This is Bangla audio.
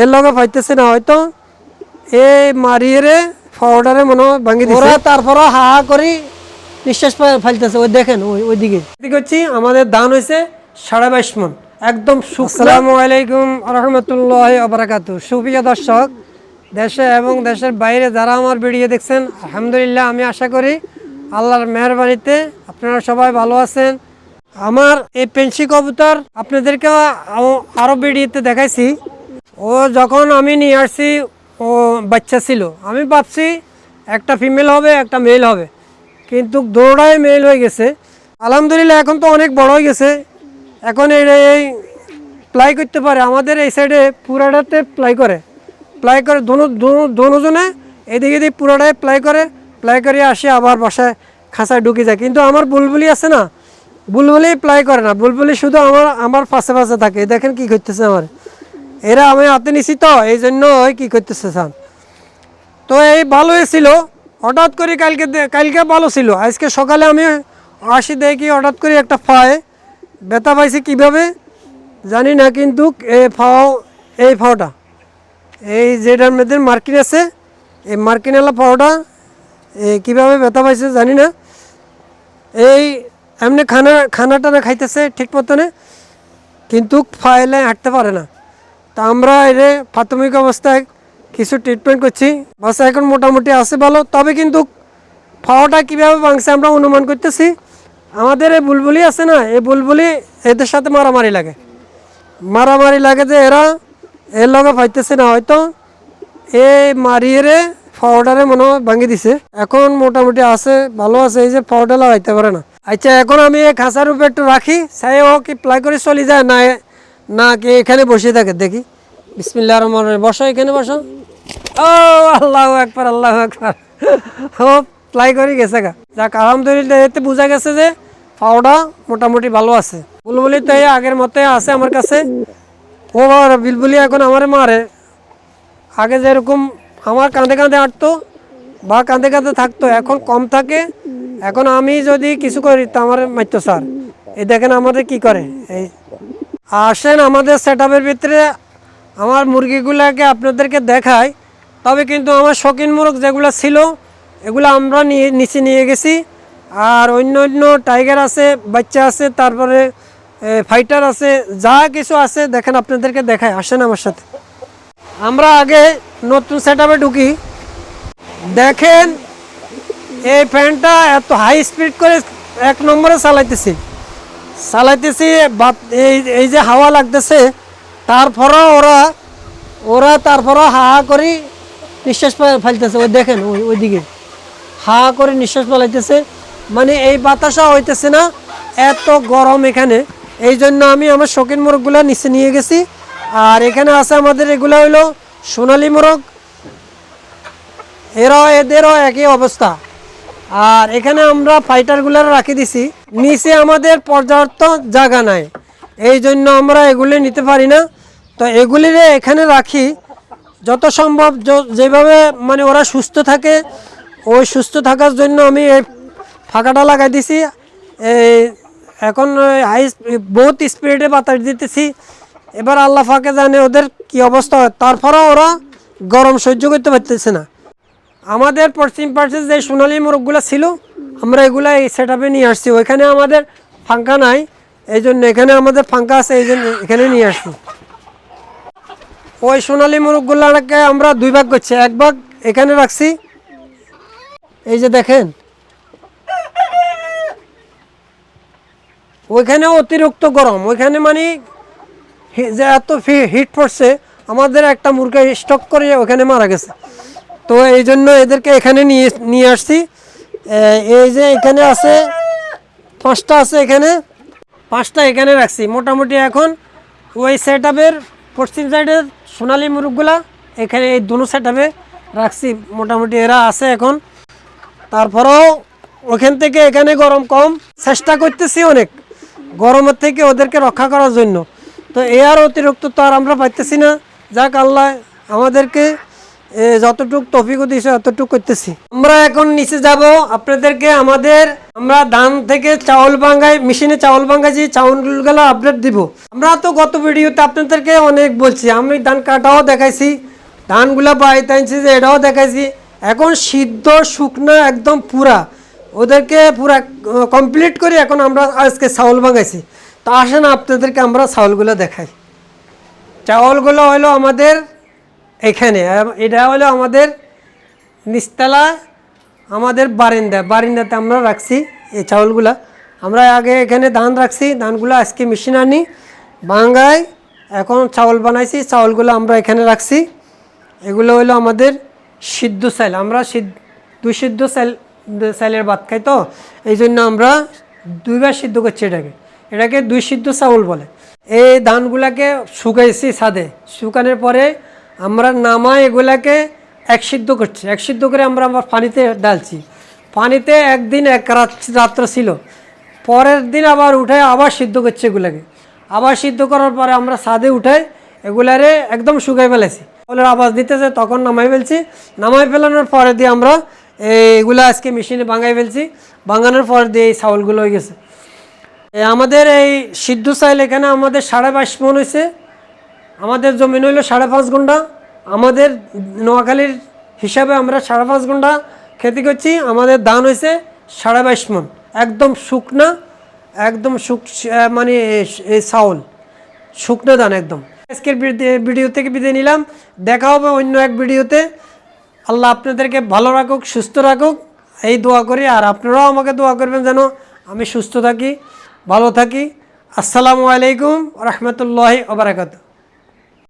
এর লগে পাইতেছে না হয়তো এ মারিয়ে রে ফাউডারে মনে হয় ভাঙি দিছে। ওরা তারপরে হা হা করি নিঃশ্বাস ফালতেছে। ওই দেখেন ওই ওইদিকে। এদিকে হচ্ছে আমাদের দান হয়েছে সাড়ে বাইশ মন একদম আসসালামু। আলাইকুম রহমতুল্লাহ আবরাকাতু সুপ্রিয় দর্শক দেশে এবং দেশের বাইরে যারা আমার ভিডিও দেখছেন আলহামদুলিল্লাহ আমি আশা করি আল্লাহর মেহরবানিতে আপনারা সবাই ভালো আছেন। আমার এই পেন্সি কবুতর আপনাদেরকে আরও আরও ভিডিওতে দেখাইছি। ও যখন আমি নিয়ে আসছি, ও বাচ্চা ছিল। আমি ভাবছি একটা ফিমেল হবে, একটা মেল হবে। কিন্তু দৌড়ায় মেল হয়ে গেছে। আলহামদুলিল্লাহ, এখন তো অনেক বড় হয়ে গেছে। এখন এই প্লাই করতে পারে। আমাদের এই সাইডে পুরাটাতে প্লাই করে। প্লাই করে দোনো, দোনো- দোনোজনে এদিকে এদিকে পুরাটায় প্লাই করে। প্লাই করে আসে আবার বাসায় খাঁচায় ঢুকে যায়। কিন্তু আমার বুলবুলি আছে না। বুলবুলি প্লাই করে না। বুলবুলি শুধু আমার আমার পাশে পাশে থাকে। দেখেন কি করতেছে আমার। এরা আমি হাতে নিছি তো এই জন্য কি করতেছে স্যার? তো এই ভালো ছিল হঠাৎ করে কালকে কালকে ভালো ছিল। আজকে সকালে আমি আসি দেখি হঠাৎ করে একটা ফায়ে, ব্যথা পাইছি কীভাবে? জানি না, কিন্তু এই ফাও, এই ফাওটা, এই যেটার মধ্যে মার্কিন আছে, এই মার্কিনালা ফাওটা, এই কীভাবে ব্যথা পাইছে জানি না। এই এমনি খানা খানা টানা খাইতেছে ঠিক মতনে, কিন্তু ফাইলে হাঁটতে পারে না। তা আমরা এর প্রাথমিক অবস্থায় কিছু ট্রিটমেন্ট করছি। বাসা এখন মোটামুটি আছে ভালো, তবে কিন্তু ফাওয়াটা কীভাবে ভাঙছে আমরা অনুমান করতেছি। আমাদের এই বুলবুলি আছে না, এই বুলবুলি এদের সাথে মারামারি লাগে। মারামারি লাগে যে এরা, এর লগে পাইতেছে না, হয়তো এ মারিয়ে রে মনে হয় ভাঙি দিছে। এখন মোটামুটি আছে, ভালো আছে, এই যে ফাওয়াটা লাগাইতে পারে না। আচ্ছা এখন আমি এই খাঁচার উপরে একটু রাখি সাই ও কি প্লাই করে চলে যায়, না না, কি এখানে বসে থাকে, দেখি। বিসমিল্লাহ রহমান বসো, এখানে বসো। ও, আল্লাহ একবার আল্লাহ একবার ও প্লাই করে গেছে গা। যাক, আলহামদুলিল্লাহ, এতে বোঝা গেছে যে ফাওয়াটা মোটামুটি ভালো আছে। বুলবুলি তো আগের মতে আছে আমার কাছে। ও বিলবুলি এখন আমার মারে। আগে যেরকম আমার কাঁধে কাঁধে হাঁটতো বা কাঁধে কাঁধে থাকতো, এখন কম থাকে। এখন আমি যদি কিছু করি, তো আমার মারতো স্যার। এই দেখেন আমাদের কি করে। এই আসেন আমাদের সেট ভিতরে। আমার মুরগিগুলোকে আপনাদেরকে দেখাই। তবে কিন্তু আমার শৌখিন মুরগ যেগুলো ছিল, এগুলো আমরা নিয়ে, নিচে নিয়ে গেছি। আর অন্য অন্য টাইগার আছে, বাচ্চা আছে, তারপরে ফাইটার আছে, যা কিছু আছে, দেখেন আপনাদেরকে দেখায় আসেন আমার সাথে। আমরা আগে নতুন সেট ঢুকি। দেখেন, এই ফ্যানটা এত হাই স্পিড করে এক নম্বরে চালাইতেছি। চালাইতেছি এই যে হাওয়া লাগতেছে, তারপরও ওরা ওরা তারপরও হা করি নিঃশ্বাস ফেলতেছে, ওই দেখেন, ওই, ওইদিকে। হা করে নিঃশ্বাস ফেলাইতেছে মানে এই বাতাসা হইতেছে না, এত গরম এখানে। এই জন্য আমি আমার শৌখিন মোরগগুলো নিচে নিয়ে গেছি। আর এখানে আছে আমাদের এগুলো হইল সোনালি মোরগ। এরাও এদেরও একই অবস্থা। আর এখানে আমরা ফাইটারগুলো রাখি দিছি। নিচে আমাদের পর্যাপ্ত জায়গা নাই। এই জন্য আমরা এগুলি নিতে পারি না। তো এগুলির এখানে রাখি। যত সম্ভব যেভাবে মানে ওরা সুস্থ থাকে, ওই সুস্থ থাকার জন্য আমি এই ফাঁকাটা লাগাই দিছি। এই এখন হাই বহুত স্পিডে বাতাস দিতেছি। এবার আল্লাহ ফাঁকে জানে ওদের কি অবস্থা হয়। তারপরেও ওরা গরম সহ্য করতে পারতেছে না। আমাদের পশ্চিম পাশে যে সোনালি মোরগগুলো ছিল, আমরা এগুলা এই সেট নিয়ে আসছি। ওইখানে আমাদের ফাঙ্কা নাই এই জন্য এখানে আমাদের ফাঙ্কা আছে এই জন্য এখানে নিয়ে আসছি। ওই সোনালি মোরগগুলোকে আমরা দুই ভাগ করছি, এক ভাগ এখানে রাখছি। এই যে দেখেন, ওইখানে অতিরিক্ত গরম, ওইখানে মানে যে এত হিট পড়ছে, আমাদের একটা মুরগি স্টক করে ওখানে মারা গেছে। তো এই জন্য এদেরকে এখানে নিয়ে নিয়ে আসছি। এই যে এখানে আছে, পাঁচটা আছে এখানে। পাঁচটা এখানে রাখছি। মোটামুটি এখন ওই সেট আপের পশ্চিম সাইডের সোনালি মুরগগুলা এখানে এই দুনো সেট আপে রাখছি। মোটামুটি এরা আছে এখন। তারপরেও ওখান থেকে এখানে গরম কম। চেষ্টা করতেছি অনেক গরমের থেকে ওদেরকে রক্ষা করার জন্য। তো এ আর অতিরিক্ত তো আর আমরা পাইতেছি না। যাক আল্লাহ আমাদেরকে যতটুক তফিকও দিয়েছে, অতটুক করতেছি। আমরা এখন নিচে যাব। আপনাদেরকে আমাদের, আমরা ধান থেকে চাউল ভাঙ্গাই মেশিনে চাউল ভাঙ্গাইছি চাউলগুলো আপডেট দিব। আমরা তো গত ভিডিওতে আপনাদেরকে অনেক বলছি, আমি ধান কাটাও দেখাইছি, ধানগুলা বাড়িতে আনছি যে এটাও দেখাইছি। এখন সিদ্ধ শুকনো একদম পুরা। ওদেরকে পুরা কমপ্লিট করে এখন আমরা আজকে চাউল ভাঙাইছি। তা আসেন আপনাদেরকে আমরা চাউলগুলো দেখাই। চাউলগুলো হলো আমাদের এখানে। এটা হলো আমাদের নিচতলা, আমাদের বারিন্দা। বারিন্দাতে আমরা রাখছি এই চাউলগুলা। আমরা আগে এখানে ধান রাখছি, ধানগুলো আজকে মেশিন আনি বাঙ্গাই এখন চাউল বানাইছি, চাউলগুলো আমরা এখানে রাখছি। এগুলো হলো আমাদের সিদ্ধ চাল। আমরা সিদ্ধ, দুই সিদ্ধ চাল, চালের ভাত খাই তো, এই জন্য আমরা দুইবার সিদ্ধ করছি এটাকে। এটাকে দুই সিদ্ধ চাউল বলে। এই ধানগুলাকে শুকাইছি ছাদে। শুকানোর পরে আমরা নামাই এগুলাকে এক সিদ্ধ করছি। এক সিদ্ধ করে আমরা আবার পানিতে ডালছি। পানিতে একদিন এক রাত রাত্র ছিল। পরের দিন আবার উঠে আবার সিদ্ধ করছে এগুলাকে। আবার সিদ্ধ করার পরে আমরা ছাদে উঠাই এগুলারে একদম শুকাই ফেলেছি। ওগুলোর আওয়াজ দিতেছে, তখন নামাই ফেলছি। নামাই ফেলানোর পরে দিয়ে আমরা এগুলো আজকে মেশিনে ভাঙাই ফেলছি। ভাঙানোর পর দিয়ে এই চাউলগুলো হয়ে গেছে। আমাদের এই সিদ্ধ চাইল এখানে আমাদের সাড়ে বাইশ মন হয়েছে আমাদের জমিন হইল সাড়ে পাঁচ ঘণ্টা আমাদের নোয়াখালীর হিসাবে আমরা সাড়ে পাঁচ ঘণ্টা খেতে করছি আমাদের ধান হয়েছে সাড়ে বাইশ মন। একদম শুকনা, একদম শুক মানে চাউল। শুকনো ধান একদম। আজকের ভিডি- ভিডিও থেকে বিদায় নিলাম। দেখা হবে অন্য এক ভিডিওতে। আল্লাহ আপনাদেরকে ভালো রাখুক, সুস্থ রাখুক। এই দোয়া করি। আর আপনারাও আমাকে দোয়া করবেন যেন আমি সুস্থ থাকি, ভালো থাকি। আসসালামু আলাইকুম রহমতুল্লাহি ওবরাকাতু